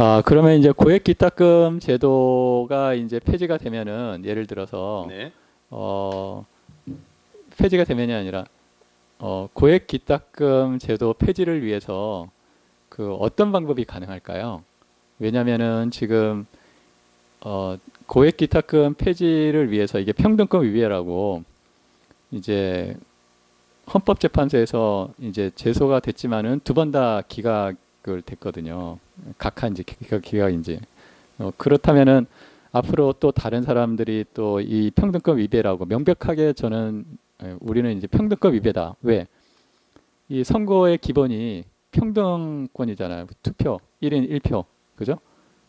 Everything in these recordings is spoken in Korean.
아, 그러면 이제 고액 기탁금 제도가 이제 폐지가 되면은 예를 들어서 네. 어 폐지가 되면이 아니라 어 고액 기탁금 제도 폐지를 위해서 그 어떤 방법이 가능할까요? 왜냐면은 지금 어 고액 기탁금 폐지를 위해서 이게 평등권 위배라고 이제 헌법재판소에서 이제 제소가 됐지만은 두 번 다 기각 을 됐거든요. 각하 이제 기각 이제 어, 그렇다면은 앞으로 또 다른 사람들이 또 이 평등권 위배라고 명백하게 저는 에, 우리는 이제 평등권 위배다. 왜? 이 선거의 기본이 평등권이잖아요. 투표 1인 1표. 그죠?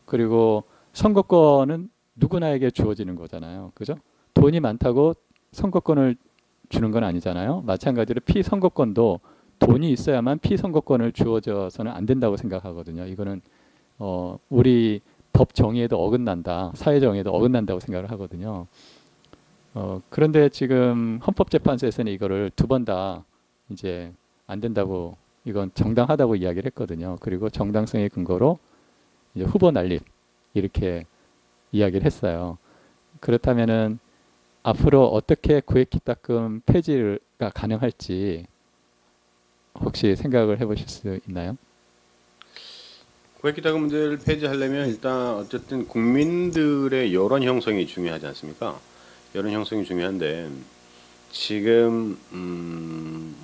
그리고 선거권은 누구나에게 주어지는 거잖아요. 그죠? 돈이 많다고 선거권을 주는 건 아니잖아요. 마찬가지로 피선거권도 돈이 있어야만 피선거권을 주어져서는 안 된다고 생각하거든요. 이거는 어 우리 법 정의에도 어긋난다, 사회 정의에도 어긋난다고 생각을 하거든요. 어 그런데 지금 헌법재판소에서는 이거를 두 번 다 이제 안 된다고 이건 정당하다고 이야기를 했거든요. 그리고 정당성의 근거로 이제 후보 난립 이렇게 이야기를 했어요. 그렇다면은 앞으로 어떻게 구획기탁금 폐지가 가능할지 혹시 생각을 해보실 수 있나요? 고액기탁금 문제를 폐지하려면 일단 어쨌든 국민들의 여론 형성이 중요하지 않습니까? 여론 형성이 중요한데 지금 음,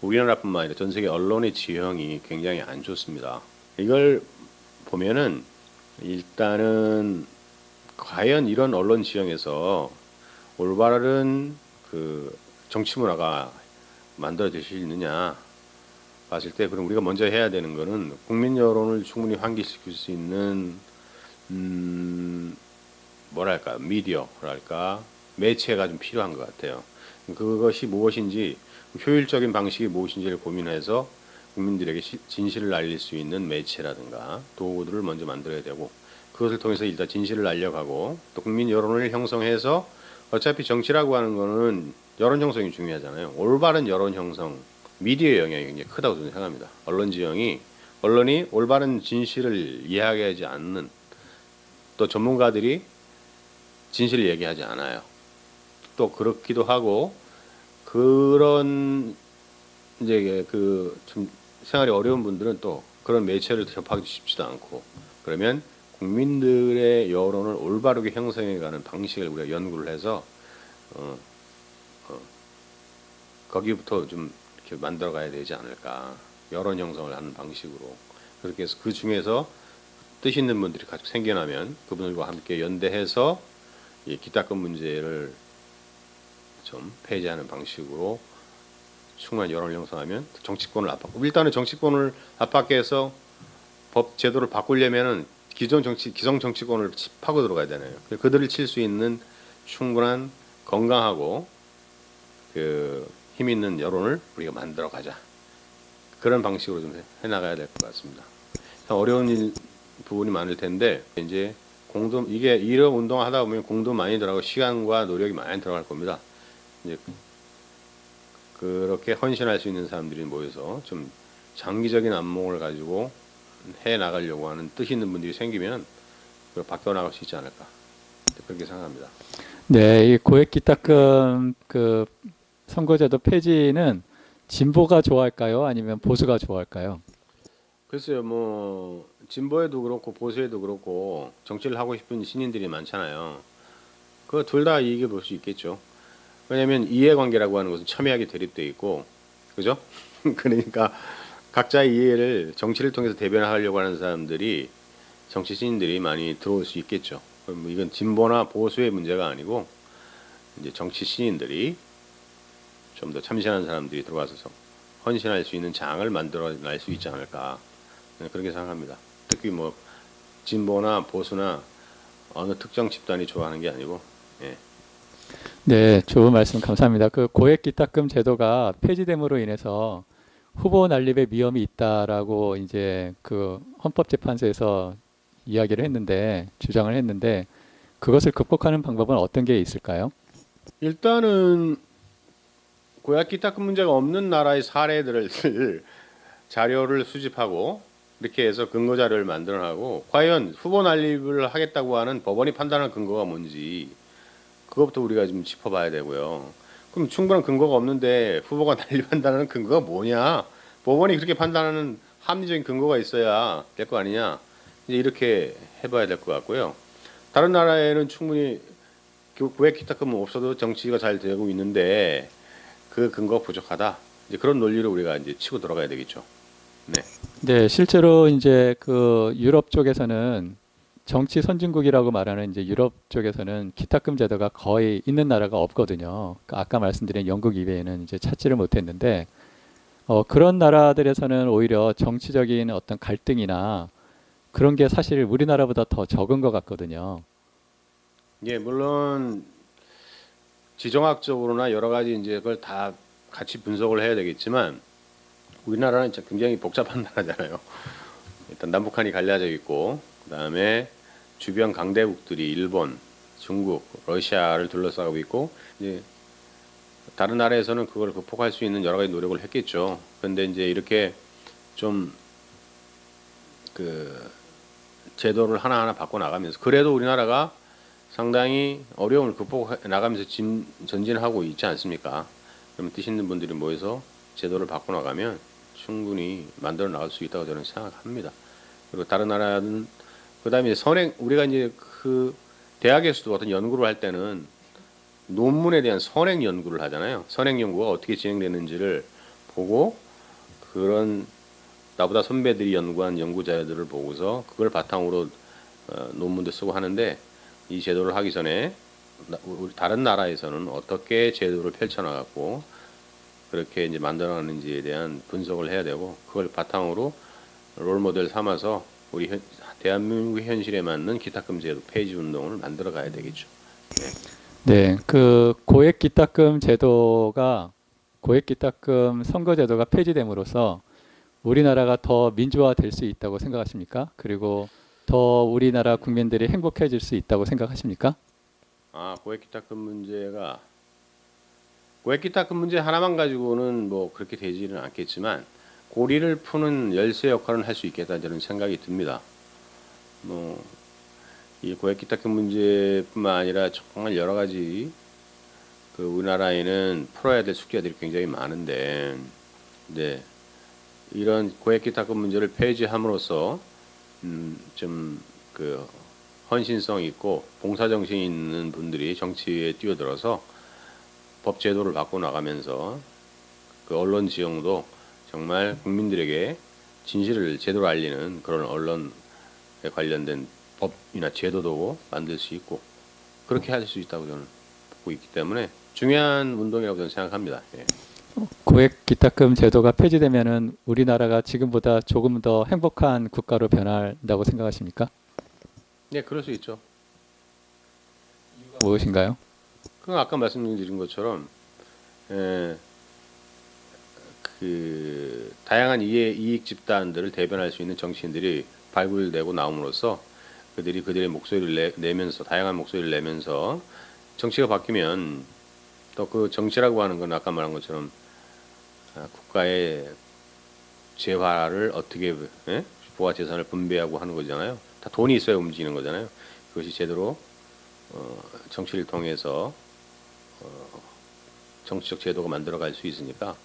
우리나라뿐만 아니라 전 세계 언론의 지형이 굉장히 안 좋습니다. 이걸 보면은 일단은 과연 이런 언론 지형에서 올바른 그 정치 문화가 만들어질 수 있느냐 봤을 때 그럼 우리가 먼저 해야 되는 거는 국민 여론을 충분히 환기시킬 수 있는 음 뭐랄까 미디어랄까 매체가 좀 필요한 것 같아요. 그것이 무엇인지 효율적인 방식이 무엇인지를 고민해서 국민들에게 시- 진실을 알릴 수 있는 매체라든가 도구들을 먼저 만들어야 되고 그것을 통해서 일단 진실을 알려가고 또 국민 여론을 형성해서 어차피 정치라고 하는 거는 여론 형성이 중요하잖아요. 올바른 여론 형성, 미디어의 영향이 굉장히 크다고 저는 생각합니다. 언론 지형이 언론이 올바른 진실을 이야기하지 않는 또 전문가들이 진실을 얘기하지 않아요. 또 그렇기도 하고 그런 이제 그 좀 생활이 어려운 분들은 또 그런 매체를 접하기 쉽지도 않고 그러면 국민들의 여론을 올바르게 형성해가는 방식을 우리가 연구를 해서 어, 어, 거기부터 좀 이렇게 만들어 가야 되지 않을까 여론 형성을 하는 방식으로 그렇게 해서 그 중에서 뜻 있는 분들이 같이 생겨나면 그분들과 함께 연대해서 이 기타권 문제를 좀 폐지하는 방식으로 충분한 여론을 형성하면 정치권을 압박하고 일단은 정치권을 압박해서 법 제도를 바꾸려면은 기존 정치 기성 정치권을 치- 파고 들어가야 되나요? 그들을 칠 수 있는 충분한 건강하고 그 힘 있는 여론을 우리가 만들어 가자. 그런 방식으로 좀 해 나가야 될 것 같습니다. 참 어려운 일, 부분이 많을 텐데 이제 공도 이게 이런 운동 하다 보면 공도 많이 들어가고 시간과 노력이 많이 들어갈 겁니다. 이제 그렇게 헌신할 수 있는 사람들이 모여서 좀 장기적인 안목을 가지고 해 나가려고 하는 뜻 있는 분들이 생기면 바뀌어 나갈 수 있지 않을까 그렇게 생각합니다. 네, 이 고액 기탁금 그 선거제도 폐지는 진보가 좋아할까요? 아니면 보수가 좋아할까요? 글쎄요, 뭐 진보에도 그렇고 보수에도 그렇고 정치를 하고 싶은 신인들이 많잖아요. 그 둘 다 이익을 볼 수 있겠죠. 왜냐하면 이해관계라고 하는 것은 첨예하게 대립돼 있고, 그죠? 그러니까 각자의 이해를 정치를 통해서 대변하려고 하는 사람들이 정치 신인들이 많이 들어올 수 있겠죠. 이건 진보나 보수의 문제가 아니고 이제 정치 신인들이 좀 더 참신한 사람들이 들어와서 헌신할 수 있는 장을 만들어 낼 수 있지 않을까 네, 그렇게 생각합니다. 특히 뭐 진보나 보수나 어느 특정 집단이 좋아하는 게 아니고 예. 네, 좋은 말씀 감사합니다. 그 고액 기탁금 제도가 폐지됨으로 인해서 후보 난립의 위험이 있다라고 이제 그 헌법재판소에서 이야기를 했는데 주장을 했는데 그것을 극복하는 방법은 어떤 게 있을까요? 일단은 고약 기타금 문제가 없는 나라의 사례들을 자료를 수집하고 이렇게 해서 근거 자료를 만들어하고 과연 후보 난립을 하겠다고 하는 법원이 판단할 근거가 뭔지 그것부터 우리가 좀 짚어봐야 되고요. 그럼 충분한 근거가 없는데 후보가 난립한다는 근거가 뭐냐? 법원이 그렇게 판단하는 합리적인 근거가 있어야 될 거 아니냐? 이제 이렇게 해봐야 될 것 같고요. 다른 나라에는 충분히 그왜 기타금은 없어도 정치가 잘 되고 있는데 그 근거가 부족하다. 이제 그런 논리를 우리가 이제 치고 들어가야 되겠죠. 네. 네, 실제로 이제 그 유럽 쪽에서는 정치 선진국이라고 말하는 이제 유럽 쪽에서는 기탁금 제도가 거의 있는 나라가 없거든요. 그 아까 말씀드린 영국 이외에는 이제 찾지를 못했는데 어, 그런 나라들에서는 오히려 정치적인 어떤 갈등이나 그런 게 사실 우리나라보다 더 적은 것 같거든요. 예, 물론 지정학적으로나 여러 가지 이제 그걸 다 같이 분석을 해야 되겠지만 우리나라는 굉장히 복잡한 나라잖아요. 일단 남북한이 갈라져 있고 그다음에 주변 강대국들이 일본, 중국, 러시아를 둘러싸고 있고 이제 다른 나라에서는 그걸 극복할 수 있는 여러 가지 노력을 했겠죠. 그런데 이제 이렇게 좀 그 제도를 하나하나 바꿔 나가면서 그래도 우리나라가 상당히 어려움을 극복해 나가면서 진, 전진하고 있지 않습니까? 그러면 뜻 있는 분들이 모여서 제도를 바꿔 나가면 충분히 만들어 나갈 수 있다고 저는 생각합니다. 그리고 다른 나라는 그다음에 선행 우리가 이제 그 대학에서도 어떤 연구를 할 때는 논문에 대한 선행 연구를 하잖아요. 선행 연구가 어떻게 진행되는지를 보고 그런 나보다 선배들이 연구한 연구 자료들을 보고서 그걸 바탕으로 어, 논문도 쓰고 하는데 이 제도를 하기 전에 다른 나라에서는 어떻게 제도를 펼쳐나갔고 그렇게 이제 만들어가는지에 대한 분석을 해야 되고 그걸 바탕으로 롤 모델 삼아서 우리 현, 대한민국 현실에 맞는 기탁금 제도 폐지 운동을 만들어 가야 되겠죠. 네, 그 고액 기탁금 제도가 고액 기탁금 선거 제도가 폐지됨으로써 우리나라가 더 민주화될 수 있다고 생각하십니까? 그리고 더 우리나라 국민들이 행복해질 수 있다고 생각하십니까? 아 고액 기탁금 문제가 고액 기탁금 문제 하나만 가지고는 뭐 그렇게 되지는 않겠지만 고리를 푸는 열쇠 역할은 할 수 있겠다 저는 생각이 듭니다. 뭐 이 고액 기탁금 문제뿐만 아니라 정말 여러 가지 그 우리나라에는 풀어야 될 숙제들이 굉장히 많은데, 네 이런 고액 기탁금 문제를 폐지함으로써 음, 좀그 헌신성 있고 봉사 정신이 있는 분들이 정치에 뛰어들어서 법 제도를 바꿔 나가면서 그 언론 지형도 정말 국민들에게 진실을 제대로 알리는 그런 언론에 관련된 법이나 제도도 만들 수 있고 그렇게 할 수 있다고 저는 보고 있기 때문에 중요한 운동이라고 저는 생각합니다. 예. 고액 기탁금 제도가 폐지되면은 우리나라가 지금보다 조금 더 행복한 국가로 변한다고 생각하십니까? 네, 그럴 수 있죠. 무엇인가요? 그 아까 말씀드린 것처럼 에, 그 다양한 이해, 이익 집단들을 대변할 수 있는 정치인들이 발굴되고 나옴으로써 그들이 그들의 목소리를 내, 내면서 다양한 목소리를 내면서 정치가 바뀌면 또 그 정치라고 하는 건 아까 말한 것처럼 아, 국가의 재화를 어떻게 예? 부와 재산을 분배하고 하는 거잖아요. 다 돈이 있어야 움직이는 거잖아요. 그것이 제대로 어, 정치를 통해서 어, 정치적 제도가 만들어갈 수 있으니까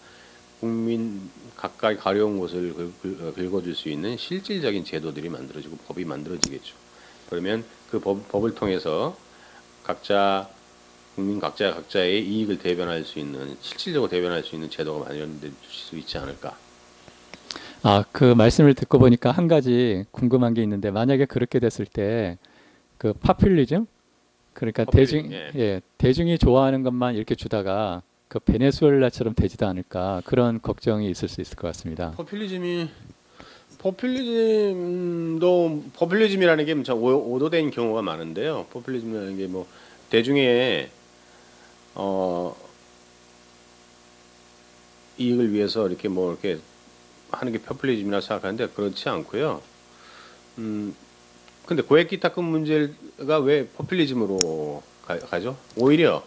국민 각각의 가려운 곳을 긁- 긁- 긁어줄 수 있는 실질적인 제도들이 만들어지고 법이 만들어지겠죠. 그러면 그 법, 법을 통해서 각자 국민 각자 각자의 이익을 대변할 수 있는 실질적으로 대변할 수 있는 제도가 마련될 수 있지 않을까. 아, 그 말씀을 듣고 보니까 한 가지 궁금한 게 있는데 만약에 그렇게 됐을 때 그 파퓰리즘 그러니까 포퓰리즘, 대중 예. 예, 대중이 좋아하는 것만 이렇게 주다가 그 베네수엘라처럼 되지도 않을까 그런 걱정이 있을 수 있을 것 같습니다. 포퓰리즘이 포퓰리즘도 포퓰리즘이라는 게 참 오- 오도된 경우가 많은데요. 포퓰리즘이라는 게 뭐 대중의 어 이익을 위해서 이렇게 뭐 이렇게 하는 게 포퓰리즘이라 생각하는데 그렇지 않고요. 음 근데 고액 기탁금 문제가 왜 포퓰리즘으로 가, 가죠? 오히려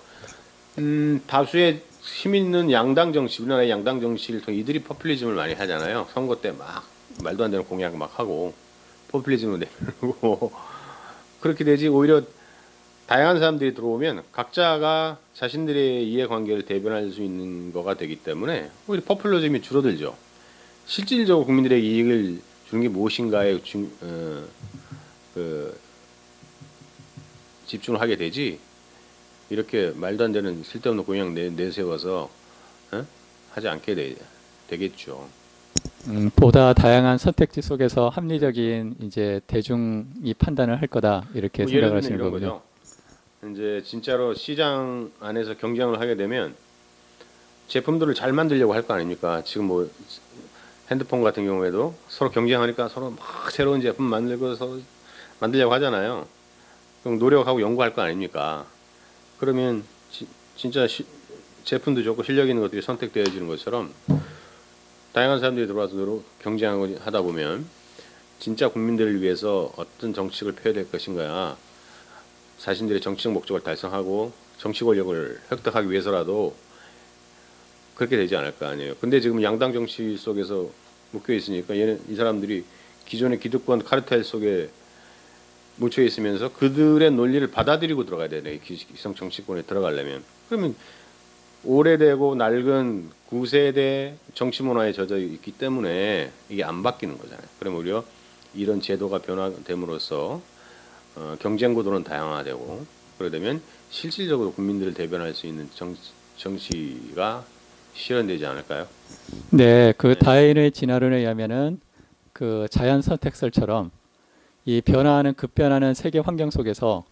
음, 다수의 힘 있는 양당 정치, 우리나라의 양당 정치를 통해 이들이 포퓰리즘을 많이 하잖아요. 선거 때 막 말도 안 되는 공약 막 하고 포퓰리즘으로 내고 그렇게 되지 오히려 다양한 사람들이 들어오면 각자가 자신들의 이해관계를 대변할 수 있는 거가 되기 때문에 오히려 포퓰리즘이 줄어들죠. 실질적으로 국민들에게 이익을 주는 게 무엇인가에 중, 어, 그 집중을 하게 되지 이렇게 말도 안 되는 쓸데없는 공약 내, 내세워서 어? 하지 않게 되, 되겠죠. 음, 보다 다양한 선택지 속에서 합리적인 이제 대중이 판단을 할 거다 이렇게 뭐 예를 생각을 들면 하시는 이런 거군요. 거죠. 이제 진짜로 시장 안에서 경쟁을 하게 되면 제품들을 잘 만들려고 할 거 아닙니까? 지금 뭐 핸드폰 같은 경우에도 서로 경쟁하니까 서로 막 새로운 제품 만들고 서로 만들려고 하잖아요. 그럼 노력하고 연구할 거 아닙니까? 그러면 지- 진짜 시- 제품도 좋고 실력 있는 것들이 선택되어지는 것처럼 다양한 사람들이 들어와서 경쟁하고 하다 보면 진짜 국민들을 위해서 어떤 정책을 펴야 될 것인가 자신들의 정치적 목적을 달성하고 정치 권력을 획득하기 위해서라도 그렇게 되지 않을 거 아니에요. 근데 지금 양당 정치 속에서 묶여 있으니까 얘는 이 사람들이 기존의 기득권 카르텔 속에 묻혀 있으면서 그들의 논리를 받아들이고 들어가야 되네. 기- 기성 정치권에 들어가려면. 그러면 오래되고 낡은 구세대 정치 문화에 젖어 있기 때문에 이게 안 바뀌는 거잖아요. 그럼 오히려 이런 제도가 변화됨으로써 어, 경쟁 구도는 다양화되고 그러게 되면 실질적으로 국민들을 대변할 수 있는 정, 정치가 실현되지 않을까요? 네, 그 네. 다윈의 진화론에 의하면은 그 자연 선택설처럼 이 변화하는 급변하는 세계 환경 속에서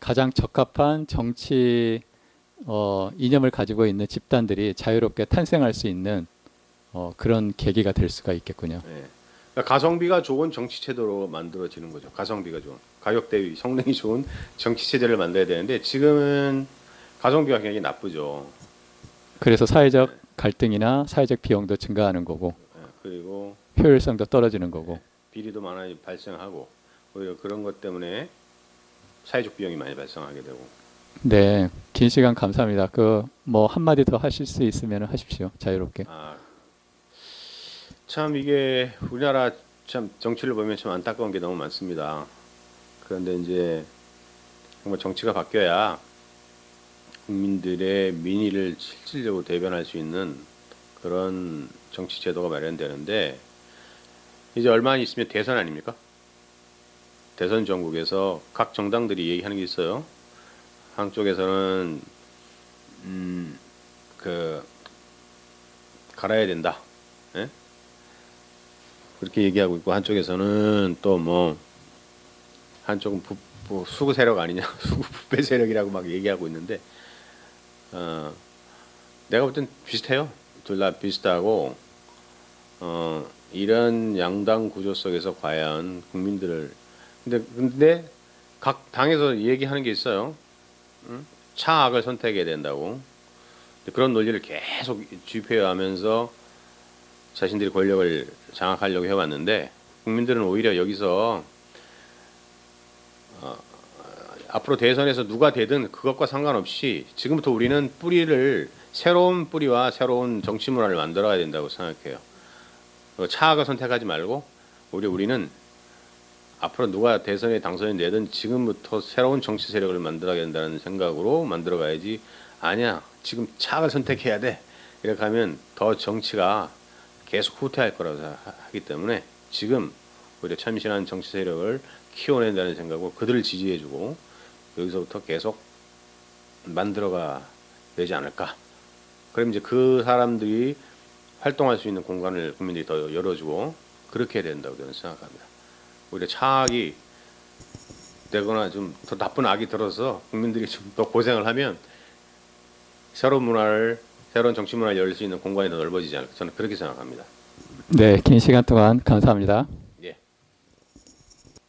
가장 적합한 정치 어, 이념을 가지고 있는 집단들이 자유롭게 탄생할 수 있는 어, 그런 계기가 될 수가 있겠군요. 네. 그러니까 가성비가 좋은 정치 체도로 만들어지는 거죠. 가성비가 좋은 가격 대비 성능이 좋은 정치 체제를 만들어야 되는데 지금은 가성비가 굉장히 나쁘죠. 그래서 사회적 갈등이나 사회적 비용도 증가하는 거고 네. 그리고 효율성도 떨어지는 거고. 비리도 많이 발생하고 오히려 그런 것 때문에 사회적 비용이 많이 발생하게 되고 네, 긴 시간 감사합니다. 그 뭐 한마디 더 하실 수 있으면 하십시오. 자유롭게. 아, 참 이게 우리나라 참 정치를 보면 참 안타까운 게 너무 많습니다. 그런데 이제 정말 정치가 바뀌어야 국민들의 민의를 실질적으로 대변할 수 있는 그런 정치 제도가 마련되는데 이제 얼마 있으면 대선 아닙니까? 대선 전국에서 각 정당들이 얘기하는 게 있어요. 한쪽에서는 음, 그 갈아야 된다. 예? 그렇게 얘기하고 있고 한쪽에서는 또 뭐 한쪽은 부, 뭐 수구 세력 아니냐 수구 부패 세력이라고 막 얘기하고 있는데 어, 내가 볼 땐 비슷해요. 둘 다 비슷하고 어, 이런 양당 구조 속에서 과연 국민들을 근데 근데 각 당에서 얘기하는 게 있어요. 응? 차악을 선택해야 된다고. 그런 논리를 계속 주입해가면서 자신들이 권력을 장악하려고 해왔는데 국민들은 오히려 여기서 어, 앞으로 대선에서 누가 되든 그것과 상관없이 지금부터 우리는 뿌리를 새로운 뿌리와 새로운 정치 문화를 만들어야 된다고 생각해요. 어, 차악을 선택하지 말고 오히려 우리는 앞으로 누가 대선에 당선이 되든 지금부터 새로운 정치 세력을 만들어야 된다는 생각으로 만들어 가야지 아니야 지금 차악을 선택해야 돼 이렇게 하면 더 정치가 계속 후퇴할 거라고 생각하기 때문에 지금 오히려 참신한 정치 세력을 키워낸다는 생각으로 그들을 지지해주고 여기서부터 계속 만들어가 되지 않을까 그럼 이제 그 사람들이 활동할 수 있는 공간을 국민들이 더 열어주고 그렇게 해야 된다고 저는 생각합니다. 오히려 차악이 되거나 좀 더 나쁜 악이 들어서 국민들이 좀 더 고생을 하면 새로운 문화를 새로운 정치 문화를 열 수 있는 공간이 더 넓어지지 않을까 저는 그렇게 생각합니다. 네, 긴 시간 동안 감사합니다.